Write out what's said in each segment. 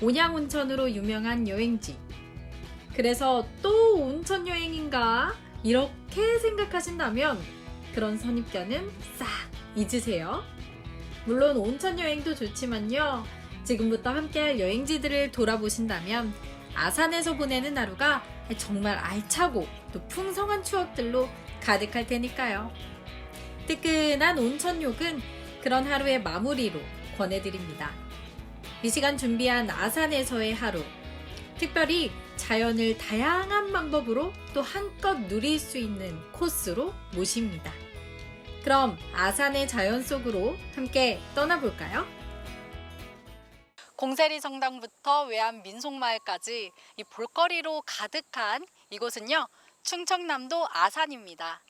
온양온천으로 유명한 여행지. 그래서 또 온천 여행인가? 이렇게 생각하신다면 그런 선입견은 싹 잊으세요. 물론 온천 여행도 좋지만요. 지금부터 함께할 여행지들을 돌아보신다면 아산에서 보내는 하루가 정말 알차고 또 풍성한 추억들로 가득할 테니까요. 뜨끈한 온천욕은 그런 하루의 마무리로 권해드립니다. 이 시간 준비한 아산에서의 하루. 특별히 자연을 다양한 방법으로 또 한껏 누릴 수 있는 코스로 모십니다. 그럼 아산의 자연 속으로 함께 떠나볼까요? 공세리 성당부터 외암 민속마을까지 이 볼거리로 가득한 이곳은요 충청남도 아산입니다.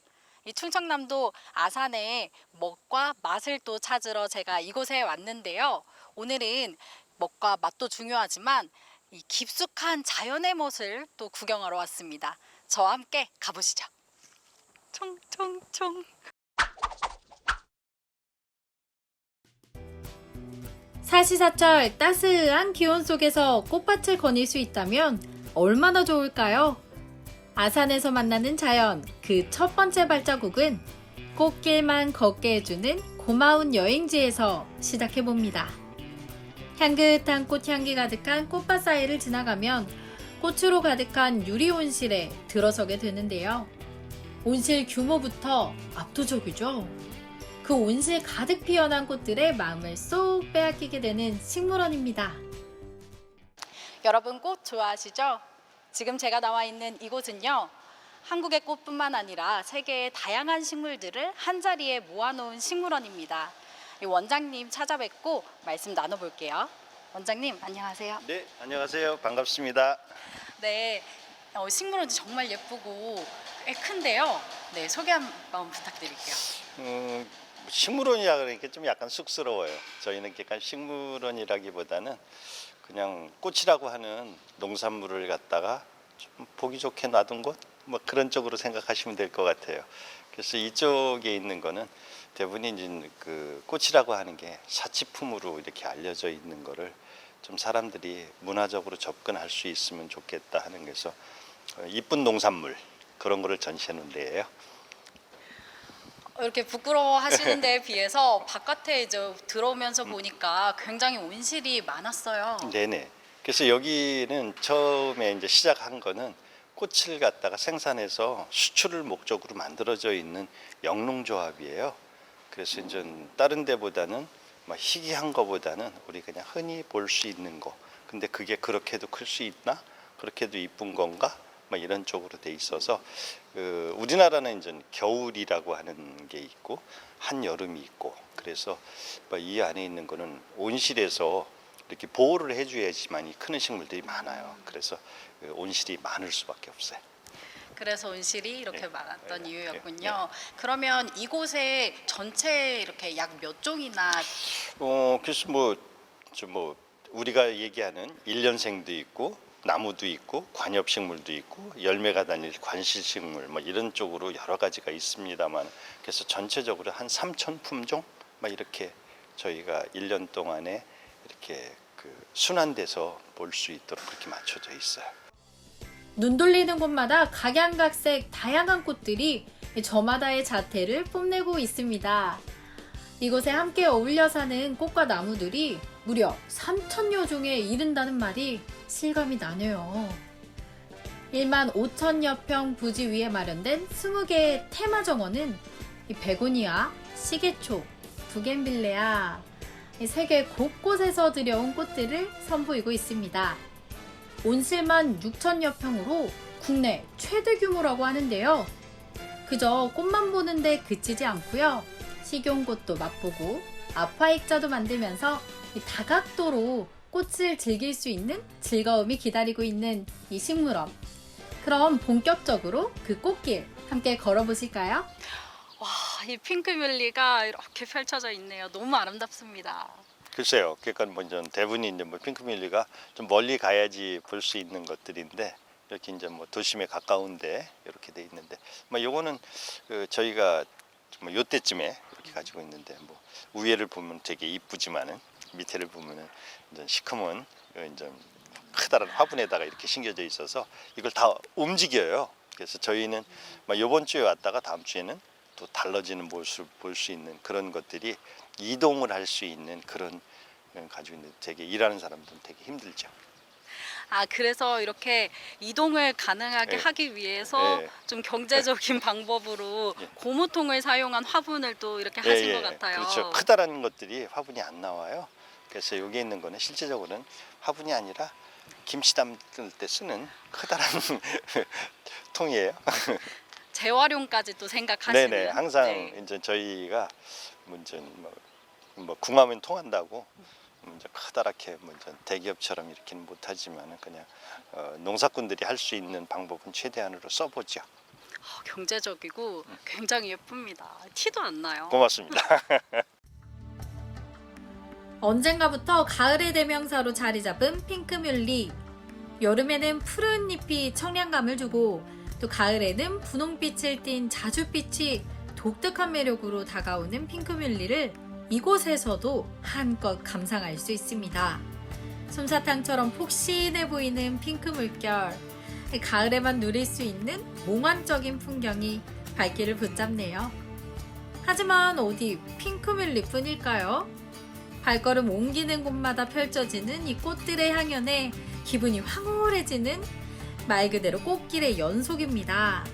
이 충청남도 아산의 먹과 맛을 또 찾으러 제가 이곳에 왔는데요. 오늘은 먹과 맛도 중요하지만 이 깊숙한 자연의 멋을 또 구경하러 왔습니다. 저와 함께 가보시죠. 총총총. 사시사철 따스한 기온 속에서 꽃밭을 거닐 수 있다면 얼마나 좋을까요? 아산에서 만나는 자연 그 첫 번째 발자국은 꽃길만 걷게 해주는 고마운 여행지에서 시작해 봅니다. 향긋한 꽃향기 가득한 꽃밭 사이를 지나가면 꽃으로 가득한 유리 온실에 들어서게 되는데요. 온실 규모부터 압도적이죠. 그 온실 가득 피어난 꽃들의 마음을 쏙 빼앗기게 되는 식물원입니다. 여러분 꽃 좋아하시죠? 지금 제가 나와 있는 이곳은요. 한국의 꽃뿐만 아니라 세계의 다양한 식물들을 한 자리에 모아놓은 식물원입니다. 이 원장님 찾아뵙고 말씀 나눠볼게요. 원장님 안녕하세요. 네, 안녕하세요. 반갑습니다. 네, 어, 식물원이 정말 예쁘고 꽤 큰데요. 네, 소개 한번 부탁드릴게요. 음, 식물원이라 그러니까 좀 약간 쑥스러워요. 저희는 약간 식물원이라기보다는 그냥 꽃이라고 하는 농산물을 갖다가 좀 보기 좋게 놔둔 곳, 뭐 그런 쪽으로 생각하시면 될 것 같아요. 그래서 이쪽에 있는 거는 대부분 이제 그 꽃이라고 하는 게 사치품으로 이렇게 알려져 있는 거를 좀 사람들이 문화적으로 접근할 수 있으면 좋겠다 하는 게서 어, 이쁜 농산물 그런 거를 놓은 데예요. 이렇게 부끄러워하시는 데에 비해서 바깥에 이제 들어오면서 보니까 굉장히 온실이 많았어요. 네네. 그래서 여기는 처음에 이제 시작한 거는 꽃을 갖다가 생산해서 수출을 목적으로 만들어져 있는 영농조합이에요. 그래서 이제 다른 데보다는 막 희귀한 거보다는 우리 그냥 흔히 볼 수 있는 거. 근데 그게 그렇게도 클 수 있나? 그렇게도 이쁜 건가? 막 이런 쪽으로 돼 있어서 그 우리나라는 이제 겨울이라고 하는 게 있고 한 여름이 있고 그래서 뭐이 안에 있는 거는 온실에서 이렇게 보호를 해줘야지만 이 크는 식물들이 많아요. 그래서 그 온실이 많을 수밖에 없어요. 그래서 온실이 이렇게 네. 많았던 네, 네, 이유였군요. 그러면 이곳에 전체 이렇게 약 몇 종이나 어 그래서 뭐 좀 뭐 우리가 얘기하는 일년생도 있고 나무도 있고 관엽식물도 있고 열매가 달릴 관실식물 뭐 이런 쪽으로 여러 가지가 있습니다만 그래서 전체적으로 한 3천 품종 막 이렇게 저희가 1년 동안에 이렇게 그 순환돼서 볼 수 있도록 그렇게 맞춰져 있어요. 눈 돌리는 곳마다 각양각색 다양한 꽃들이 저마다의 자태를 뽐내고 있습니다. 이곳에 함께 어울려 사는 꽃과 나무들이 무려 3천여 종에 이른다는 말이 실감이 나네요. 1만 5천여 평 부지 위에 마련된 20개의 테마 정원은 이 베고니아, 시계초, 부겐빌레아 이 세계 곳곳에서 들여온 꽃들을 선보이고 있습니다. 온실만 6천여 평으로 국내 최대 규모라고 하는데요. 그저 꽃만 보는데 그치지 않고요. 식용꽃도 맛보고 아파익자도 만들면서 이 다각도로 꽃을 즐길 수 있는 즐거움이 기다리고 있는 이 식물원. 그럼 본격적으로 그 꽃길 함께 걸어보실까요? 와, 이 핑크뮬리가 이렇게 펼쳐져 있네요. 너무 아름답습니다. 글쎄요. 그러니까 먼저 대부분이 이제 뭐 핑크밀리가 좀 멀리 가야지 볼 수 있는 것들인데 이렇게 이제 뭐 도심에 가까운데 이렇게 돼 있는데 뭐 요거는 그 저희가 뭐 요때쯤에 이렇게 가지고 있는데 뭐 우회를 보면 되게 이쁘지만은 밑에를 보면은 이제 시커먼 어, 이제 커다란 화분에다가 이렇게 심겨져 있어서 이걸 다 움직여요. 그래서 저희는 막 이번 주에 왔다가 다음 주에는 또 달라지는 모습을 볼 수 있는 그런 것들이 이동을 할 수 있는 그런 어, 가지고 있는 되게 일하는 사람들은 되게 힘들죠. 아 그래서 이렇게 이동을 가능하게 네. 하기 위해서 네. 좀 경제적인 방법으로 예. 고무통을 사용한 화분을 또 이렇게 예, 하신 예, 것 같아요. 그렇죠. 크다라는 것들이 화분이 안 나와요. 그래서 여기 있는 거는 실제적으로는 화분이 아니라 김치 담을 때 쓰는 커다란 통이에요. 재활용까지 또 생각하시는. 네네. 항상 네. 이제 저희가 뭐 이제 뭐, 뭐 궁하면 통한다고 이제 커다랗게 뭐 이제 대기업처럼 이렇게는 못하지만은 그냥 어, 농사꾼들이 할 수 있는 방법은 최대한으로 써보죠. 어, 경제적이고 굉장히 예쁩니다. 티도 안 나요. 고맙습니다. 언젠가부터 가을의 대명사로 자리 잡은 핑크뮬리. 여름에는 푸른 잎이 청량감을 주고 또 가을에는 분홍빛을 띤 자줏빛이 독특한 매력으로 다가오는 핑크뮬리를 이곳에서도 한껏 감상할 수 있습니다. 솜사탕처럼 폭신해 보이는 핑크 물결. 가을에만 누릴 수 있는 몽환적인 풍경이 발길을 붙잡네요. 하지만 어디 핑크뮬리 뿐일까요? 발걸음 옮기는 곳마다 펼쳐지는 이 꽃들의 향연에 기분이 황홀해지는 말 그대로 꽃길의 연속입니다.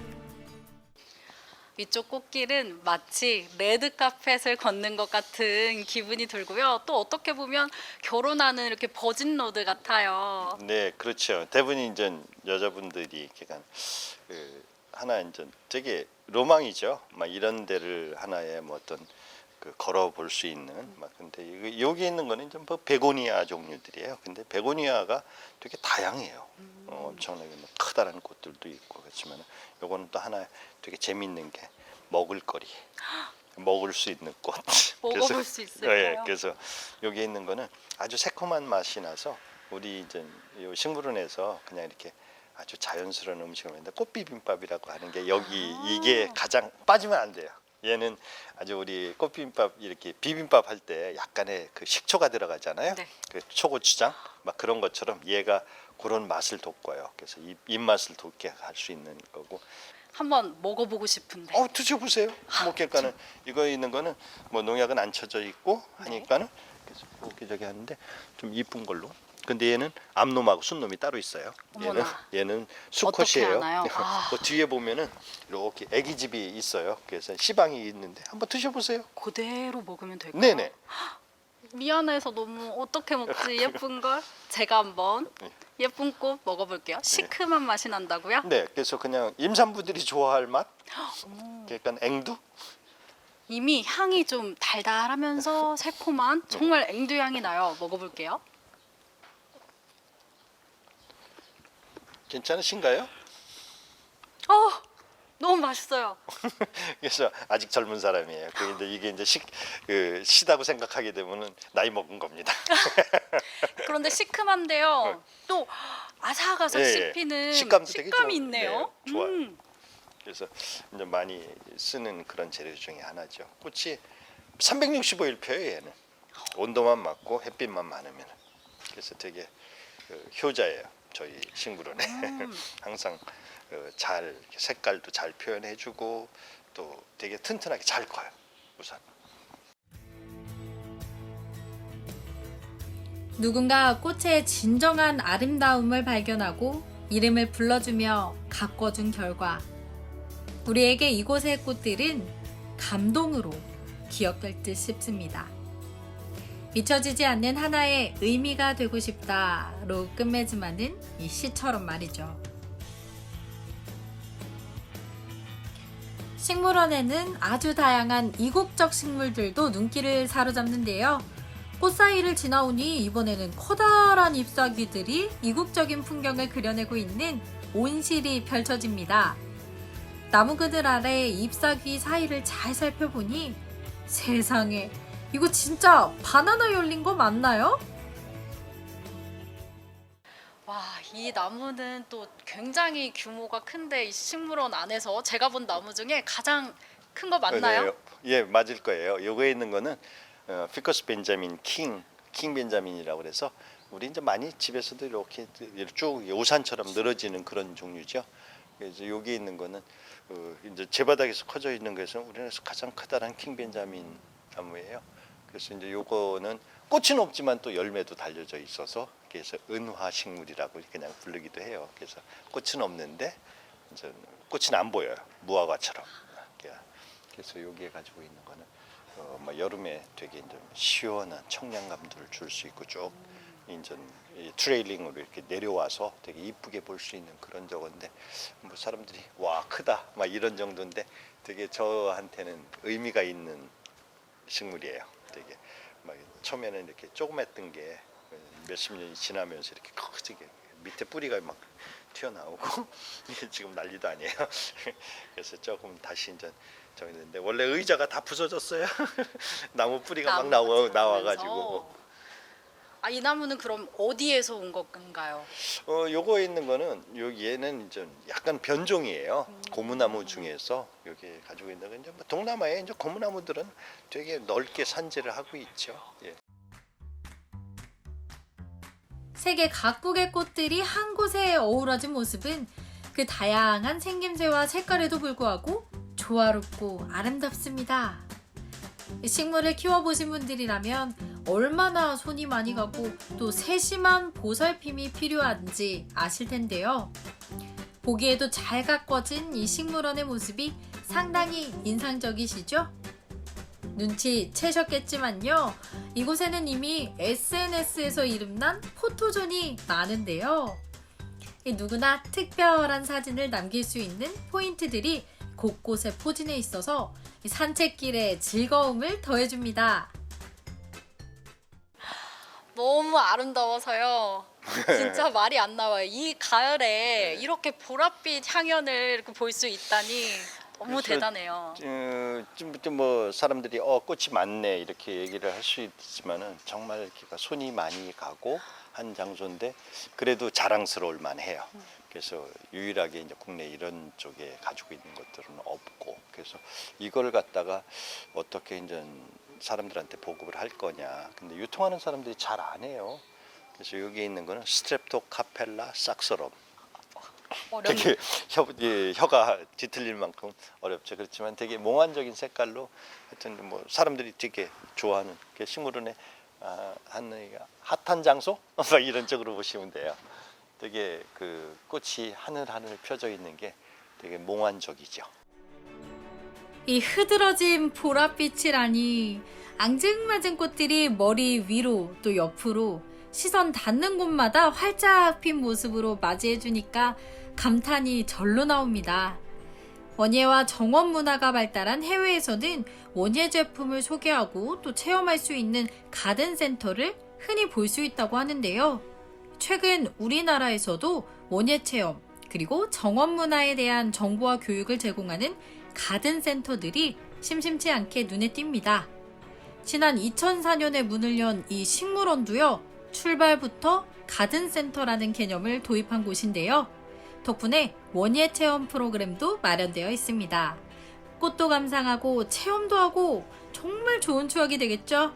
이쪽 꽃길은 마치 레드 카펫을 걷는 것 같은 기분이 들고요. 또 어떻게 보면 결혼하는 이렇게 버진 로드 같아요. 네, 그렇죠. 대부분 이제 여자분들이 그러니까 그 하나 이제 되게 로망이죠. 막 이런 데를 하나의 뭐 어떤 그 걸어 볼 수 있는 막 근데 여기 있는 거는 이제 뭐 베고니아 종류들이에요. 근데 베고니아가 되게 다양해요. 어, 엄청나게 뭐 커다란 꽃들도 있고 그렇지만 요거는 또 하나 되게 재미있는 게 먹을거리. 먹을 수 있는 꽃. 먹어볼 수 있을까요? 예, 그래서 여기 있는 거는 아주 새콤한 맛이 나서 우리 이제 요 식물원에서 그냥 이렇게 아주 자연스러운 음식을 먹는데 꽃비빔밥이라고 하는 게 여기 아. 이게 가장 빠지면 안 돼요. 얘는 아주 우리 꽃비빔밥 이렇게 비빔밥 할 때 약간의 그 식초가 들어가잖아요. 네. 그 초고추장 막 그런 것처럼 얘가 그런 맛을 돋궈요. 그래서 입, 입맛을 돋게 할 수 있는 거고. 한번 먹어보고 싶은데. 어 드셔보세요. 뭐 그러니까는 이거 있는 거는 뭐 농약은 안 쳐져 있고 하니까는 그래서 이렇게 저기 하는데 좀 이쁜 걸로. 근데 얘는 암놈하고 순놈이 따로 있어요. 얘는 어머나. 얘는 수컷이에요. 하나요? 아. 그 뒤에 보면은 이렇게 아기 집이 있어요. 그래서 시방이 있는데 한번 드셔보세요. 그대로 먹으면 될까요? 네네. 미안해서 너무 어떻게 먹지 예쁜 걸 제가 한번 네. 예쁜 꽃 먹어볼게요. 시큼한 맛이 난다고요? 네, 그래서 그냥 임산부들이 좋아할 맛. 그러니까 앵두. 이미 향이 좀 달달하면서 새콤한 정말 앵두 향이 나요. 먹어볼게요. 괜찮으신가요? 어, 너무 맛있어요. 그래서 아직 젊은 사람이에요. 그런데 이게 이제 시, 그 시다고 생각하게 되면은 나이 먹은 겁니다. 그런데 시큼한데요. 또 아삭아삭 예, 예. 씹히는 식감도 되게 식감이 좋아- 있네요. 네, 좋아요. 음. 그래서 이제 많이 쓰는 그런 재료 중에 하나죠. 꽃이 365일 펴요 얘는. 온도만 맞고 햇빛만 많으면. 그래서 되게 그 효자예요. 저희 식물원에 음. 항상 그잘 색깔도 잘 표현해주고 또 되게 튼튼하게 잘 커요. 우선. 누군가 꽃의 진정한 아름다움을 발견하고 이름을 불러주며 가꿔준 결과 우리에게 이곳의 꽃들은 감동으로 기억될 듯 싶습니다. 잊혀지지 않는 하나의 의미가 되고 싶다로 끝맺음하는 이 시처럼 말이죠. 식물원에는 아주 다양한 이국적 식물들도 눈길을 사로잡는데요. 꽃 사이를 지나오니 이번에는 커다란 잎사귀들이 이국적인 풍경을 그려내고 있는 온실이 펼쳐집니다. 나무 그늘 아래 잎사귀 사이를 잘 살펴보니 세상에 이거 진짜 바나나 열린 거 맞나요? 와, 이 나무는 또 굉장히 규모가 큰데 이 식물원 안에서 제가 본 나무 중에 가장 큰 거 맞나요? 네, 예, 맞을 거예요. 요거에 있는 거는 어, 피커스 벤자민 킹 킹 벤자민이라고 그래서 우리 이제 많이 집에서도 이렇게 쭉 우산처럼 늘어지는 그런 종류죠. 그래서 여기 있는 거는 어, 이제 제 바닥에서 커져 있는 것은 우리나라에서 가장 크다란 킹 벤자민 나무예요. 그래서 이제 요거는 꽃은 없지만 또 열매도 달려져 있어서 그래서 은화 식물이라고 그냥 부르기도 해요. 그래서 꽃은 없는데 이제 꽃은 안 보여요. 무화과처럼. 그래서 여기에 가지고 있는 거는 어, 뭐 여름에 되게 이제 시원한 청량감들을 줄수 있고 쭉이 트레일링으로 이렇게 내려와서 되게 이쁘게 볼 수 있는 그런 저건데 뭐 사람들이 와 크다 막 이런 정도인데 되게 저한테는 의미가 있는 식물이에요. 되게 막 처음에는 이렇게 조그맸던 게 몇십 년이 지나면서 이렇게 커지게 밑에 뿌리가 막 튀어나오고 이게 지금 난리도 아니에요. 그래서 조금 다시 이제 있는데 원래 의자가 다 부서졌어요. 나무 뿌리가 막 나와 나와가지고. 아, 이 나무는 그럼 어디에서 온 건가요? 어 요거 있는 거는 요 얘는 이제 약간 변종이에요. 음. 고무나무 중에서 여기 가지고 있는 건 이제 뭐 동남아에 이제 고무나무들은 되게 넓게 산지를 하고 있죠. 예. 세계 각국의 꽃들이 한 곳에 어우러진 모습은 그 다양한 생김새와 색깔에도 불구하고 조화롭고 아름답습니다. 이 식물을 키워보신 분들이라면 얼마나 손이 많이 가고 또 세심한 보살핌이 필요한지 아실 텐데요. 보기에도 잘 가꿔진 이 식물원의 모습이 상당히 인상적이시죠? 눈치 채셨겠지만요. 이곳에는 이미 SNS에서 이름난 포토존이 많은데요. 이 누구나 특별한 사진을 남길 수 있는 포인트들이 곳곳에 포진해 있어서 이 산책길의 즐거움을 더해줍니다. 너무 아름다워서요. 진짜 말이 안 나와요. 이 가을에 네. 이렇게 보랏빛 향연을 이렇게 볼 수 있다니 너무 그래서 대단해요. 어, 지금부터 뭐 사람들이 어 꽃이 많네 이렇게 얘기를 할 수 있지만은 정말 이렇게 손이 많이 가고 한 장소인데 그래도 자랑스러울 만해요. 그래서 유일하게 이제 국내 이런 쪽에 가지고 있는 것들은 없고 그래서 이걸 갖다가 어떻게 이제 사람들한테 보급을 할 거냐. 근데 유통하는 사람들이 잘 안 해요. 그래서 여기 있는 거는 스트랩토카펠라. 어렵네. 되게 혀, 예, 혀가 뒤틀릴 만큼 어렵죠. 그렇지만 되게 몽환적인 색깔로 하여튼 뭐 사람들이 되게 좋아하는 그 식물원의 아, 한 핫한 장소 막 이런 쪽으로 보시면 돼요. 되게 그 꽃이 하늘하늘 펴져 있는 게 되게 몽환적이죠. 이 흐드러진 보랏빛이라니 앙증맞은 꽃들이 머리 위로 또 옆으로 시선 닿는 곳마다 활짝 핀 모습으로 맞이해주니까 감탄이 절로 나옵니다. 원예와 정원 문화가 발달한 해외에서는 원예 제품을 소개하고 또 체험할 수 있는 가든 센터를 흔히 볼 수 있다고 하는데요. 최근 우리나라에서도 원예 체험 그리고 정원 문화에 대한 정보와 교육을 제공하는 가든 센터들이 심심치 않게 눈에 띕니다. 지난 2004년에 문을 연 이 식물원도요, 출발부터 가든 센터라는 개념을 도입한 곳인데요. 덕분에 원예 체험 프로그램도 마련되어 있습니다. 꽃도 감상하고 체험도 하고 정말 좋은 추억이 되겠죠?